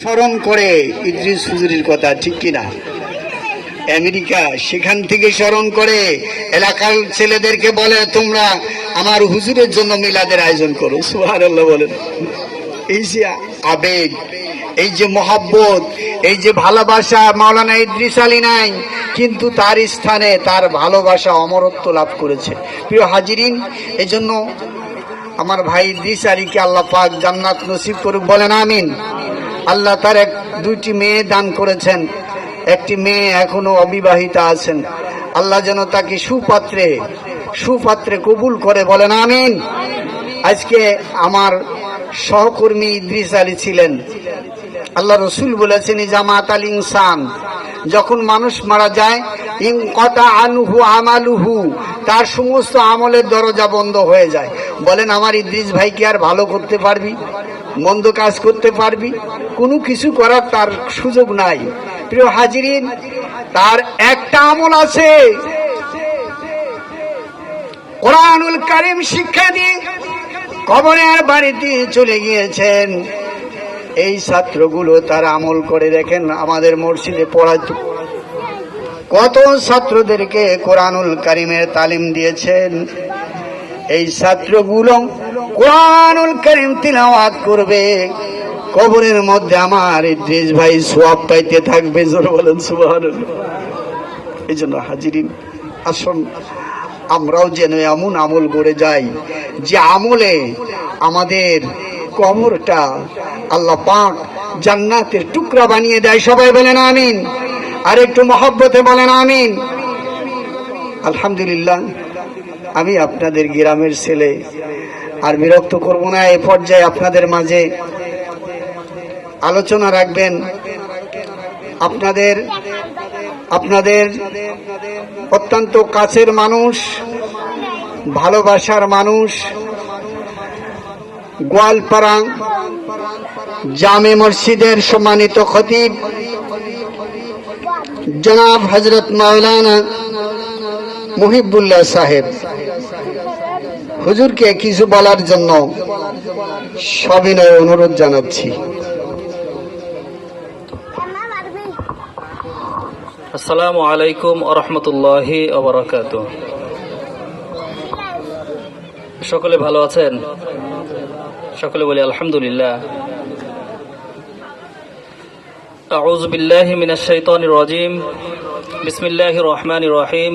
স্মরণ করে ইদ্রিস হুজুরির কথা, ঠিক কিনা আমেরিকা, সেখান থেকে স্মরণ করে এলাকার ছেলেদেরকে বলে, তোমরা আমার হুজুরের জন্য মিলাদের আয়োজন করো। সুহার বলেন। এই যে আবেগ, এই যে মহাব্বত, এই যে ভালোবাসা মাওলানা ইদ্রিস আলী নাই, কিন্তু তার স্থানে তার ভালোবাসা অমরত্ব লাভ করেছে। প্রিয় হাজিরিন এই জন্য আমার ভাই ইদ্রিস আলীকে আল্লাহ পাক জান্নাত নসিব করুক, বলেন আমিন। আল্লাহ তার এক, দুইটি মেয়ে দান করেছেন। একটি মেয়ে এখনও অবিবাহিতা আছেন। আল্লাহ যেন তাকে সুপাত্রে সুপাত্রে কবুল করে বলেন, আমিন। আজকে আমার সহকর্মী ইদ্রিস আলী ছিলেন। আল্লাহ রসুল বলেছেন জামাত আল ইনসান। যখন মানুষ মারা যায় ইং কতা আনুহু আমালুহু, তার সমস্ত আমলের দরজা বন্ধ হয়ে যায়। বলেন, আমার ইদ্রিস ভাই কি আর ভালো করতে পারবি? মন্দ কাজ করতে পারবি। কোনো কিছু করার তার সুযোগ নাই। প্রিয় হাজিরিন, তার একটা আমল আছে। কোরআনুল কারিম শিক্ষা দিয়ে কবরের বাড়িতে চলে গিয়েছেন। এই ছাত্রগুলো তার আমল করে দেখেন, আমাদের মসজিদে পড়াতো কত ছাত্রদেরকে কোরআনুল কারিমের তালিম দিয়েছেন। এই ছাত্রগুলো কোরআনুল কারিম তিলাওয়াত করবে। কবরের মধ্যে আমার ইদ্রিস ভাই সোয়াব পাইতে থাকবে, জোর বলেন সুবহানাল্লাহ। এই জন্য হাজিরিন, আসুন, আমরাও যেন এমন আমল করে যাই, যে আমলে আমাদের কবরটা আল্লাহ পাক জান্নাতের টুকরা বানিয়ে দেয়। সবাই বলেন আমিন। আর একটু মহব্বতে বলেন আমিন। আলহামদুলিল্লাহ, আমি আপনাদের গ্রামের ছেলে আর বিরক্ত করব না, এ পর্যায়ে আপনাদের মাঝে আলোচনা রাখবেন। আপনাদের আপনাদের অত্যন্ত কাছের মানুষ, ভালোবাসার মানুষ, গোয়ালপাড়া জামে মসজিদের সম্মানিত খতিব, জনাব হজরত মাওলানা মুহিবুল্লাহ সাহেব। হুজুরকে কিছু বলার জন্য সবিনয় অনুরোধ জানাচ্ছি। আসসালামু আলাইকুম আরহামতুল্লাহি সকলে ভালো আছেন? সকলে বলি আলহামদুলিল্লাহ। আউজ বিল্লাহি মিনাশ রাজিম। বিসমিল্লাহির রহমান রহিম।